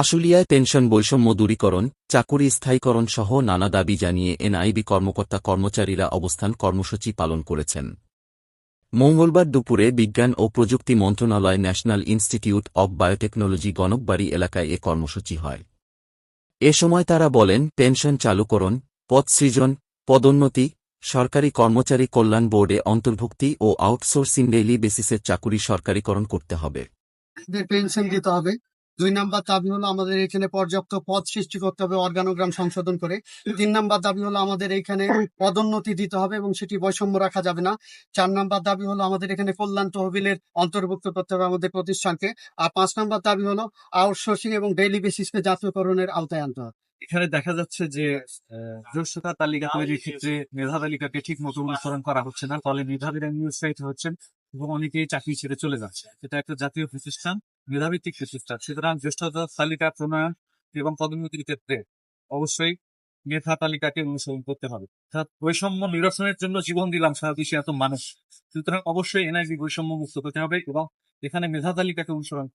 আশুলিয়ায় pension বৈষম্য দূরীকরণ, চাকুরি স্থায়ীকরণ সহ নানা দাবি জানিয়ে এনআইবি কর্মকর্তা কর্মচারীরা অবস্থান কর্মসূচি পালন করেছেন। মঙ্গলবার দুপুরে বিজ্ঞান ও প্রযুক্তি মন্ত্রণালয় national institute of biotechnology Ganakbari এলাকায় এ কর্মসূচি হয়। এ সময় তারা বলেন, পেনশন চালুকরণ, পদ সৃজন, পদোন্নতি, সরকারি কর্মচারী কল্যাণ বোর্ডে অন্তর্ভুক্তি ও আউটসোর্সিং ডেইলি বেসিসের চাকুরি সরকারিকরণ করতে হবে। পেনশন দিতে হবে। দুই নাম্বার দাবি হলো আমাদের এখানে পর্যাপ্ত পদ সৃষ্টি করতে হবে অর্গানোগ্রাম সংশোধন করে। তিন নাম্বার দাবি হলো আমাদের এখানে পদোন্নতি দিতে হবে এবং সেটি বৈষম্য রাখা যাবে না। চার নাম্বার দাবি হলো আমাদের এখানে কল্যাণ তহবিলের অন্তর্ভুক্ত করতে হবে আমাদের প্রতিষ্ঠানকে। আর পাঁচ নাম্বার দাবি হলো আউটসোর্সিং এবং ডেইলি বেসিসকে জাতীয়করণের আওতায় আনতে হবে। এখানে দেখা যাচ্ছে যে জ্যেষ্ঠতা তালিকা তৈরির ক্ষেত্রে মেধা তালিকাকে ঠিক মতো অনুসরণ করা হচ্ছে না, ফলে মেধাবীরা নিরুৎসাহিত হচ্ছেন এবং অনেকেই চাকরি ছেড়ে চলে যাচ্ছে এটা একটা জাতীয় প্রতিষ্ঠান মেধাভিত্তিক প্রচেষ্টা। সুতরাং জ্যেষ্ঠতা তালিকা প্রণয়ন এবং পদোন্নতির ক্ষেত্রে অবশ্যই মেধা তালিকাকে অনুসরণ করতে হবে। অর্থাৎ বৈষম্য নিরসনের জন্য জীবন দিলাম সারা দেশে এত মানুষ। সুতরাং অবশ্যই এনআইজি বৈষম্য মুক্ত করতে হবে এবং এখানে মেধা তালিকাকে অনুসরণ